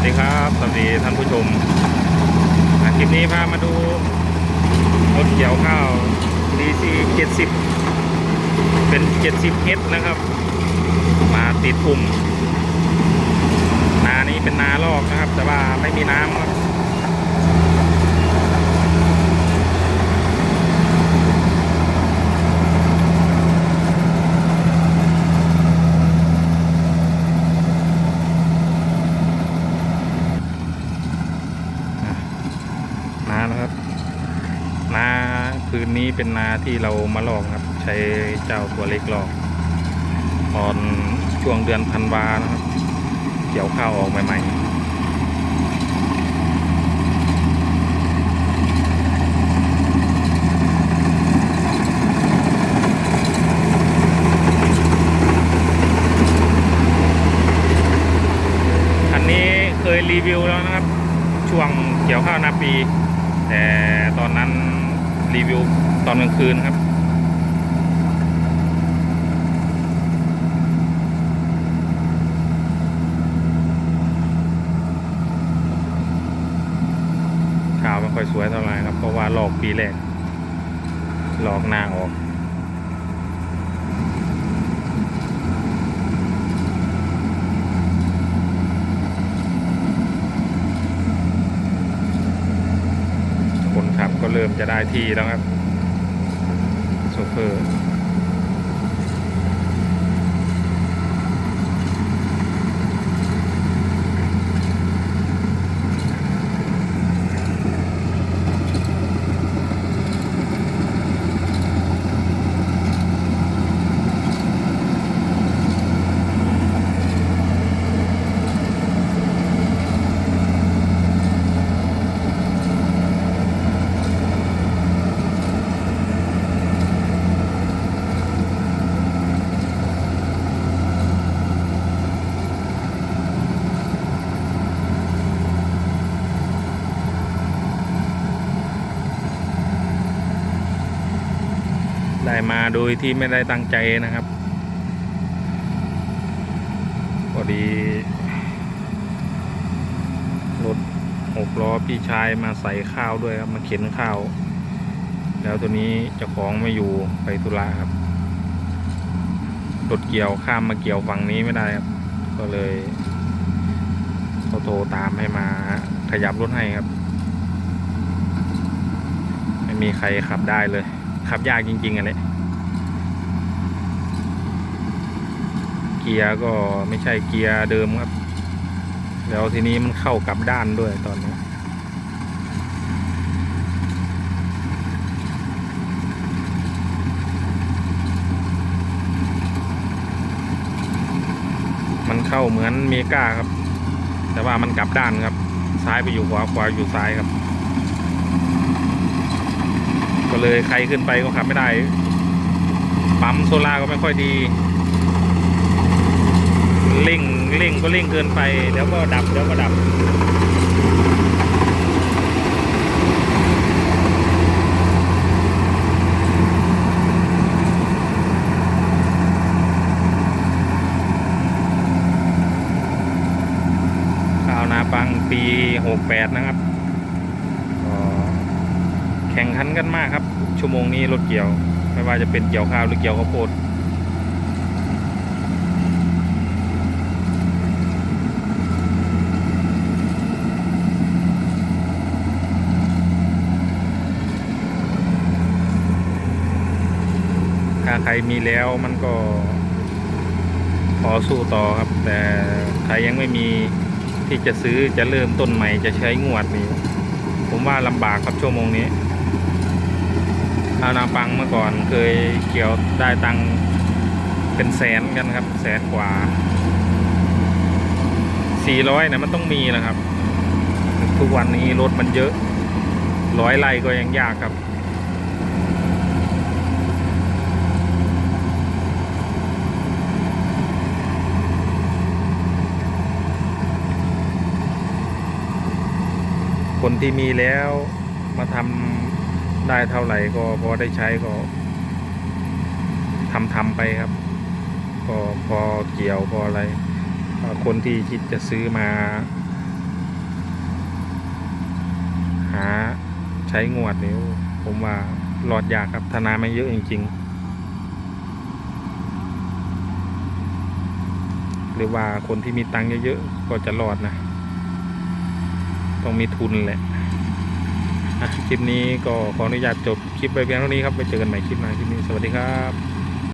วัสดีครับสวัสดีท่านผู้ชมคลิปนี้พามาดูรถเกี่ยวข้าว DC 70 เป็น 70 S นะครับ มาติดปุ่ม นานี้เป็นนาลอกนะครับ แต่ว่าไม่มีน้ำครับ นานะครับ นา คืนนี้เป็นนาที่เรามาลอกครับ ใช้เจ้าตัวเล็กลอก ตอนช่วงเดือนธันวานะครับ เกี่ยวข้าวออกใหม่ๆอันนี้เคยรีวิวแล้วนะครับ ช่วงเกี่ยวข้าวนาปี แต่ตอนนั้น รีวิวตอนกลางคืนครับ ข่าวไม่ค่อยสวยเท่าไหร่ครับ เพราะว่าหลอกปีแรกหลอกหน้าออก คนขับก็ เริ่มจะได้ที่แล้วครับโซเฟอร์ ได้มาโดยที่ไม่ได้ตั้งใจนะครับพอดีรถหกล้อพี่ชายมาใส่ข้าวด้วยครับมาเข็นข้าว แล้วตัวนี้เจ้าของไม่อยู่ไปธุระครับรถเกี่ยวข้ามมาเกี่ยวฝั่งนี้ไม่ได้ครับ ก็เลยเขาโทรตามให้มาขยับรถให้ครับ ไม่มีใครขับได้เลย ขับยากจริง ๆอันนี้เกียร์ก็ไม่ใช่เกียร์เดิมครับ แล้วทีนี้มันเข้ากลับด้านด้วยตอนนี้ มันเข้าเหมือนเมกาครับ แต่ว่ามันกลับด้านครับ ซ้ายไปอยู่ขวาขวาอยู่ซ้ายครับ ก็เลยใครขึ้นไปก็ขับไม่ได้ ปั๊มโซล่าก็ไม่ค่อยดีเร่งเร่งก็เร่งเกินไปเดี๋ยวก็ดับเดี๋ยวก็ดับข่าวนาปังปี68นะครับ ข่งขันกันมากครับ ชั่วโมงนี้รถเกี่ยว ไม่ว่าจะเป็นเกี่ยวข้าวหรือเกี่ยวข้าวโพดถ้าใครมีแล้วมันก็ขอสู้ต่อครับ แต่ใครยังไม่มีที่จะซื้อจะเริ่มต้นใหม่จะใช้งวดนี้ ผมว่าลำบากครับชั่วโมงนี้ อานาปังเมื่อก่อนเคยเกี่ยวได้ตังเป็นแสนกันครับ แสนกว่า400นะมันต้องมีนะครับ ทุกวันนี้รถมันเยอะร้อยไร่ก็ยังยากครับคนที่มีแล้วมาทำ ได้เท่าไหร่ก็พอได้ใช้ก็ทำทำไปครับ ก็พอเกี่ยวพออะไร คนที่คิดจะซื้อมา หาใช้งวดนี่โอ้ผมว่าหลอดยากครับธนาไม่เยอะจริง ๆ หรือว่าคนที่มีตังค์เยอะๆก็จะรอดนะ ต้องมีทุนแหละ คลิปนี้ก็ขออนุญาตจบคลิปไปเพียงเท่านี้ครับไปเจอกันใหม่คลิปหน้าคลิปนี้สวัสดีครับ